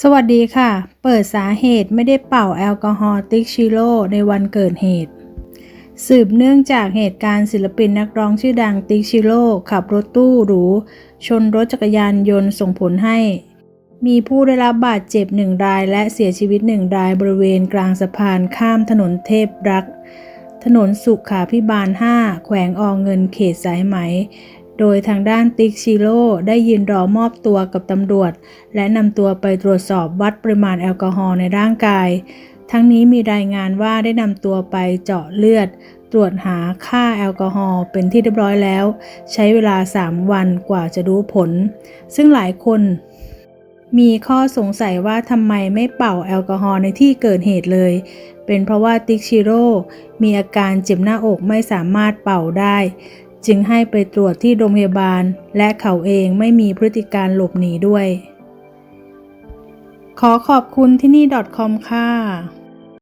สวัสดีค่ะ เปิดสาเหตุไม่ได้เป่าแอลกอฮอล์ติ๊กชิโร่ในวันเกิดเหตุ สืบเนื่องจากเหตุการณ์ศิลปินนักร้องชื่อดังติ๊กชิโร่ขับรถตู้หรู ชนรถจักรยานยนต์ส่งผลให้ มีผู้ได้รับบาดเจ็บหนึ่งรายและเสียชีวิตหนึ่งรายบริเวณกลางสะพานข้ามถนนเทพรัก ถนนสุขาพิบาล 5 แขวงอเงินเขตสายไหม โดยทางด้านติ๊กชิโร่ได้ยืนรอมอบตัวกับตำรวจ และนำตัวไปตรวจสอบวัดปริมาณแอลกอฮอล์ในร่างกาย ทั้งนี้มีรายงานว่าได้นำตัวไปเจาะเลือด ตรวจหาค่าแอลกอฮอล์เป็นที่เรียบร้อยแล้ว ใช้เวลา 3 วันกว่าจะรู้ผล ซึ่งหลายคนมีข้อสงสัยว่าทำไมไม่เป่าแอลกอฮอล์ในที่เกิดเหตุเลย เป็นเพราะว่าติ๊กชิโร่มีอาการเจ็บหน้าอกไม่สามารถเป่าได้ จึงให้ไปตรวจที่โรงพยาบาล และเขาเองไม่มีพฤติการหลบหนีด้วย ขอขอบคุณที่นี่ .com ค่ะ